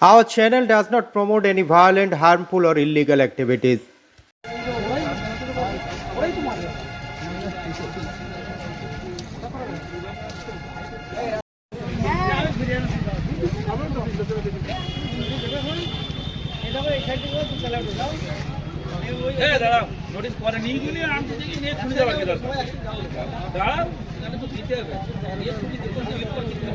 Our channel does not promote any violent, harmful, or illegal activities. হ্যাঁ দাঁড়াও notice পরে নিয়ে গেলে আমি নিয়ে ছুটি দেওয়া গেল দাঁড়াও এখানে তো দিতে হবে। নিয়ে ছুটি দিতে হবে।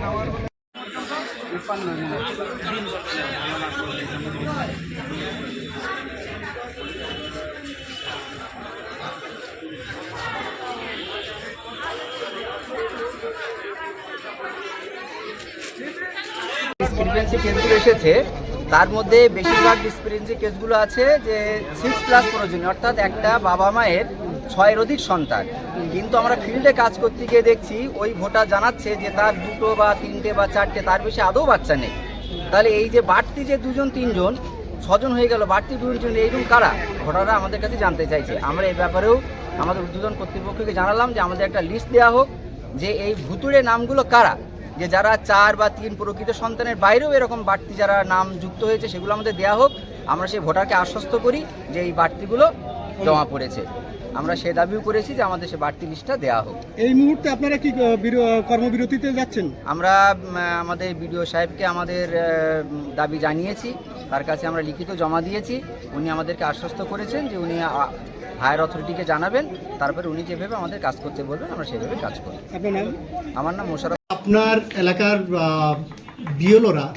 দাঁড়াও ডিসক্রিপেন্সি কেসগুলো এসেছে, তার মধ্যে বেশিরভাগ ডিসক্রিপেন্সি কেসগুলো আছে যে সিক্স প্লাস প্রয়োজনীয় অর্থাৎ একটা বাবা মায়ের ছয়ের অধিক সন্তান। কিন্তু আমরা ফিল্ডে কাজ করতে গিয়ে দেখছি, ওই ভোটার জানাচ্ছে যে তার দুটো বা তিনটে বা চারটে, তার বেশি আদৌ বাচ্চা নেই। তাহলে এই যে বাড়তি যে দুজন, তিনজন, ছজন হয়ে গেল, বাড়তি দুজন এইরকম কারা? ভোটাররা আমাদের কাছে জানতে চাইছে। আমরা এই ব্যাপারেও আমাদের উদ্বোধন কর্তৃপক্ষকে জানালাম যে আমাদের একটা লিস্ট দেওয়া হোক যে এই ভুতুড়ে নামগুলো কারা? যে যারা চার বা তিন প্রকৃত সন্তানের বাইরেও এরকম বাড়তি যারা নাম যুক্ত হয়েছে, সেগুলো আমাদের দেওয়া হোক। আমরা সেই ভোটারকে আশ্বস্ত করি যে এই বাড়তিগুলো জমা পড়েছে। আমরা সে দাবিও করেছি যে আমাদের সে বাড়তি লিস্টটা দেওয়া হোক। এই মুহূর্তে আপনারা কি কর্মবিরতিতে যাচ্ছেন? আমরা আমাদের বিডিও সাহেবকে আমাদের দাবি জানিয়েছি। তার কাছে আমরা লিখিত জমা দিয়েছি। উনি আমাদেরকে আশ্বস্ত করেছেন যে উনি হায়ার অথরিটিকে জানাবেন। তারপরে উনি যেভাবে আমাদের কাজ করতে বলবেন আমরা সেভাবে কাজ করি আপনার আমার নাম মোশারফ আপনার এলাকার বিএলওরা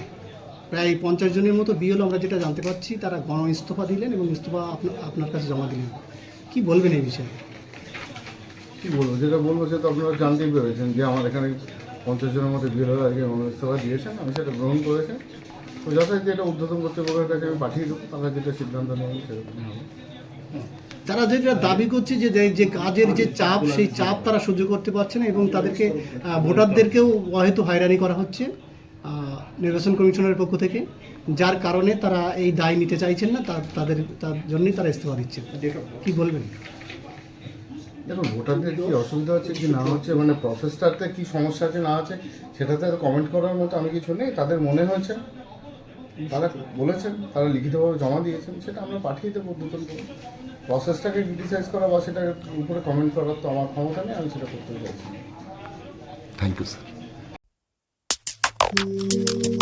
প্রায় পঞ্চাশ জনের মতো বিএলও আমরা যেটা জানতে পারছি তারা গণ ইস্তফা দিলেন এবং ইস্তফা আপনা- আপনার কাছে জমা দিলেন। কি বলবেন এই বিষয়ে? কি বলব? যেটা বলব সেটা আপনারা জানতেই পেরেছেন যে আমার এখানে পঞ্চাশ জনের মধ্যে বিরোধী আজকে মনোস্তফা দিয়েছেন আমি সেটা গ্রহণ করেছেন তো যথাযথ এটা উদ্বোধন কর্তৃপক্ষের কাছে আমি পাঠিয়ে দেবো তারা যেটা সিদ্ধান্ত নেবেন সেরকম হবে। তারা যেটা দাবি করছে যে যে- কাজের যে চাপ সেই চাপ তারা সহ্য করতে পারছে না এবং তাদেরকে ভোটারদেরকেও হয়তো হয়রানি করা হচ্ছে। নির্বাচন কমিশনের পক্ষ থেকে যার কারণে তারা এই দায় নিতে চাইছেন না তা- তাদের তার জন্যই তারা ইস্তফা দিচ্ছেন। কি বলবেন? দেখুন ভোটারদের কি অসুবিধা হচ্ছে কি না হচ্ছে মানে প্রসেসটাতে কি সমস্যা আছে না আছে সেটাতে কমেন্ট করার মতো আমি কিছু নেই তাদের মনে হয়েছে তারা বলেছেন তারা লিখিতভাবে জমা দিয়েছেন সেটা আমরা পাঠিয়ে দেবো করে। প্রসেসটাকে ক্রিটিসাইজ করা বা সেটার উপরে কমেন্ট করার তো আমার ক্ষমতা নেই আমি সেটা করতে চাইছি thank you sir Thank you.